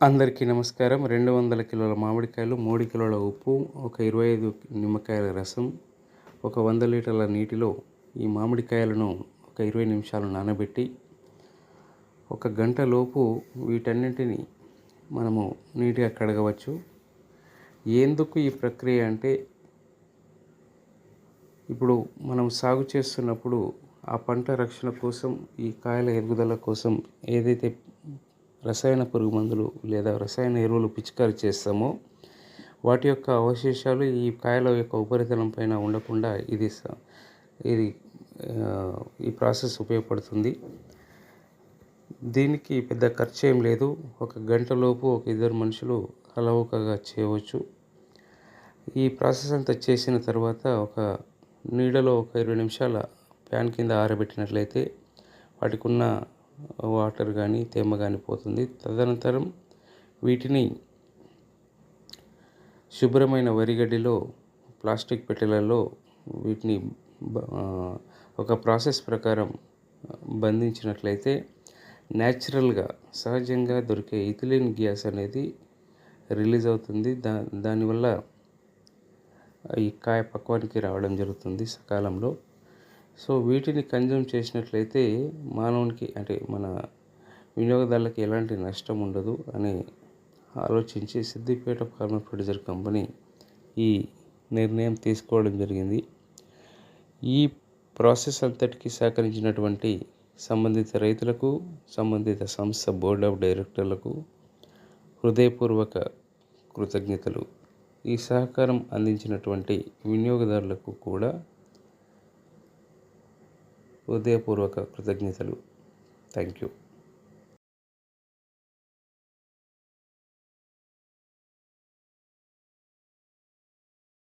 అందరికీ నమస్కారం. రెండు వందల కిలోల మామిడికాయలు మూడు కిలోల ఉప్పు ఒక ఇరవై ఐదు నిమ్మకాయల రసం ఒక వంద లీటర్ల నీటిలో ఈ మామిడికాయలను ఒక ఇరవై నిమిషాలు నానబెట్టి ఒక గంట లోపు వీటన్నింటిని మనము నీట్గా కడగవచ్చు. ఎందుకు ఈ ప్రక్రియ అంటే ఇప్పుడు మనం సాగు చేస్తున్నప్పుడు ఆ పంట రక్షణ కోసం ఈ కాయల ఎదుగుదల కోసం ఏదైతే రసాయన పురుగు మందులు లేదా రసాయన ఎరువులు పిచికారి చేస్తామో వాటి యొక్క అవశేషాలు ఈ కాయల యొక్క ఉపరితలం పైన ఉండకుండా ఇది ఇది ఈ ప్రాసెస్ ఉపయోగపడుతుంది. దీనికి పెద్ద ఖర్చు ఏం లేదు. ఒక గంటలోపు ఒక ఇద్దరు మనుషులు అలవకగా చేయవచ్చు. ఈ ప్రాసెస్ అంతా చేసిన తర్వాత ఒక నీడలో ఒక ఇరవై నిమిషాల ఫ్యాన్ కింద ఆరబెట్టినట్లయితే వాటికి ఉన్న వాటర్ కానీ తేమ కానీ పోతుంది. తదనంతరం వీటిని శుభ్రమైన వరిగడ్డిలో ప్లాస్టిక్ పెట్టెలలో వీటిని ఒక ప్రాసెస్ ప్రకారం బంధించినట్లయితే న్యాచురల్గా సహజంగా దొరికే ఇథిలిన్ గ్యాస్ అనేది రిలీజ్ అవుతుంది. దా దానివల్ల ఈ కాయ పక్వానికి రావడం జరుగుతుంది సకాలంలో. సో వీటిని కన్జ్యూమ్ చేసినట్లయితే మానవునికి అంటే మన వినియోగదారులకు ఎలాంటి నష్టం ఉండదు అని ఆలోచించి సిద్దిపేట ఫార్మర్ ప్రొడ్యూసర్ కంపెనీ ఈ నిర్ణయం తీసుకోవడం జరిగింది. ఈ ప్రాసెస్ అంతటికి సహకరించినటువంటి సంబంధిత రైతులకు సంబంధిత సంస్థ బోర్డ్ ఆఫ్ డైరెక్టర్లకు హృదయపూర్వక కృతజ్ఞతలు. ఈ సహకారం అందించినటువంటి వినియోగదారులకు కూడా హృదయపూర్వక కృతజ్ఞతలు. Thank you